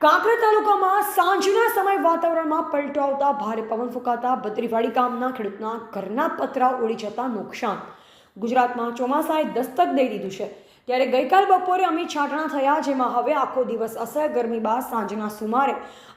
કાંકરેજ તાલુકામાં સાંજના સમય વાતાવરણમાં પલટો આવતા ભારે પવન ફૂંકાતા બદ્રીવાડી ગામના ખેડૂતના ઘરના પતરા ઉડી જતા નુકસાન. ગુજરાતમાં ચોમાસાએ દસ્તક દઈ દીધું છે. ત્યારે ગઈકાલ બપોરે અમી છાંટણા થયા, જેમાં હવે આખો દિવસ અસહ્ય ગરમી બાદ સાંજના સુમારે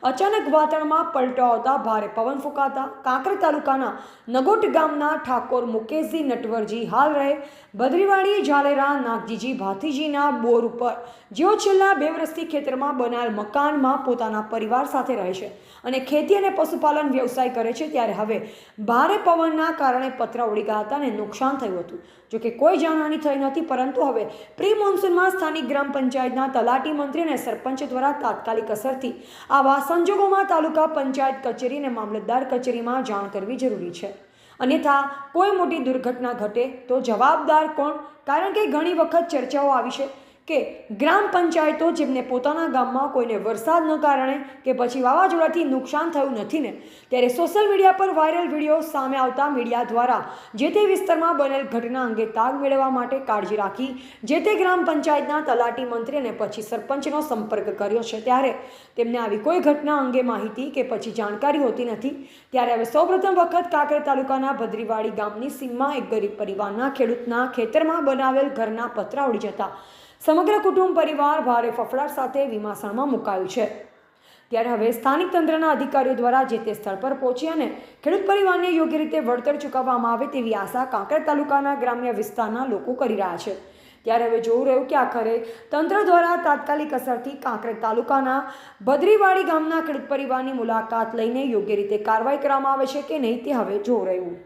અચાનક વાતાવરણમાં પલટો આવતા ભારે પવન ફૂંકાતા કાંકરે તાલુકાના નગોટ ગામના ઠાકોર મુકેશજી નટવરજી હાલ રહે. બદ્રીવાડી, ઝાલેરા, નાગજીજી ભાતીજીના બોર ઉપર, જેઓ છેલ્લા બે વર્ષથી ખેતરમાં બનાવેલ મકાનમાં પોતાના પરિવાર સાથે રહે છે અને ખેતી અને પશુપાલન વ્યવસાય કરે છે, ત્યારે હવે ભારે પવનના કારણે પતરા ઉડી ગયા હતા અને નુકસાન થયું હતું. જોકે કોઈ જાનહાની થઈ નથી, પરંતુ હવે પ્રી મોન્સૂનમાં સ્થાનિક ગ્રામ પંચાયતના તલાટી મંત્રી અને સરપંચ દ્વારા તાત્કાલિક અસરથી આવા સંજોગોમાં તાલુકા પંચાયત કચેરી અને મામલતદાર કચેરીમાં જાણ કરવી જરૂરી છે. અન્યથા, કોઈ મોટી દુર્ઘટના ઘટે તો જવાબદાર કોણ? કારણ કે ઘણી વખત ચર્ચાઓ આવી છે કે ગ્રામ પંચાયતો જેમને પોતાના ગામમાં કોઈને વરસાદના કારણે કે પછી વાવાઝોડાથી નુકસાન થયું નથી ને, ત્યારે સોશિયલ મીડિયા પર વાયરલ વીડિયો સામે આવતા મીડિયા દ્વારા જે તે વિસ્તારમાં બનેલ ઘટના અંગે તાગ મેળવવા માટે કાળજી રાખી, જે તે ગ્રામ પંચાયતના તલાટી મંત્રી અને પછી સરપંચનો સંપર્ક કર્યો છે. ત્યારે તેમને આવી કોઈ ઘટના અંગે માહિતી કે પછી જાણકારી હોતી નથી. ત્યારે હવે સૌપ્રથમ વખત કાંકરેજ તાલુકાના ભદ્રીવાડી ગામની સીમમાં એક ગરીબ પરિવારના ખેડૂતના ખેતરમાં બનાવેલ ઘરના પતરા ઉડી જતા. સમગ્ર કુટુંબ પરિવાર ભારે ફફડાટ સાથે વિમાસણમાં મુકાયું છે. ત્યારે હવે સ્થાનિક તંત્રના અધિકારીઓ દ્વારા જે તે સ્થળ પર પહોંચી અને ખેડૂત પરિવારને યોગ્ય રીતે વળતર ચૂકવવામાં આવે તેવી આશા કાંકર તાલુકાના ગ્રામ્ય વિસ્તારના લોકો કરી રહ્યા છે. ત્યારે હવે જોવું રહ્યું કે આખરે તંત્ર દ્વારા તાત્કાલિક અસરથી કાંકરેજ તાલુકાના ભદ્રીવાડી ગામના ખેડૂત પરિવારની મુલાકાત લઈને યોગ્ય રીતે કાર્યવાહી કરવામાં આવે છે કે નહીં તે હવે જોવું રહ્યું.